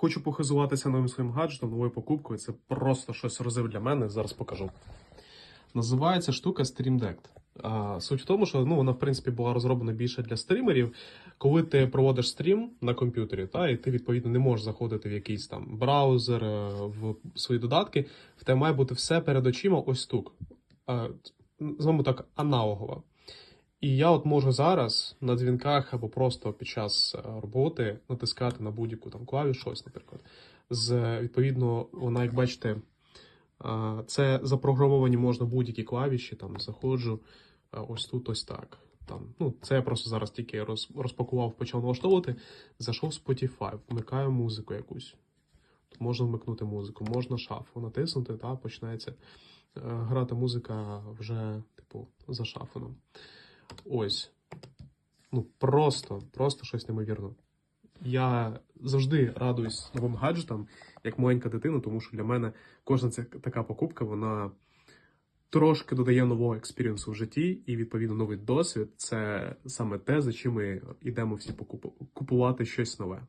Хочу похизуватися новим своїм гаджетом, новою покупкою. Це просто щось розрив для мене. Зараз покажу. Називається штука Stream Deck. Суть в тому, що ну, вона в принципі була розроблена більше для стрімерів. Коли ти проводиш стрім на комп'ютері, та, і ти відповідно не можеш заходити в якийсь там браузер, е, в свої додатки, в тебе має бути все перед очима ось тут. А, Звемо так, аналогова. І я от можу зараз на дзвінках або просто під час е, роботи натискати на будь-яку там клавішу, ось, наприклад. З відповідно, вона, як бачите, Це запрограмовані можна будь-які клавіші, там заходжу ось тут, ось так. Там, ну, це я просто зараз тільки роз, розпакував, почав налаштовувати. Зайшов в Spotify, вмикаю музику якусь. Можна вмикнути музику, можна шафу натиснути, та починається е, грати музика вже, типу, за шафоном. Ось. Ну, просто, просто щось неймовірне. Я завжди радуюсь новим гаджетам, як маленька дитина, тому що для мене кожна ця така покупка, вона трошки додає нового експіріенсу в житті, і відповідно новий досвід це саме те, за чим ми йдемо всі купувати щось нове.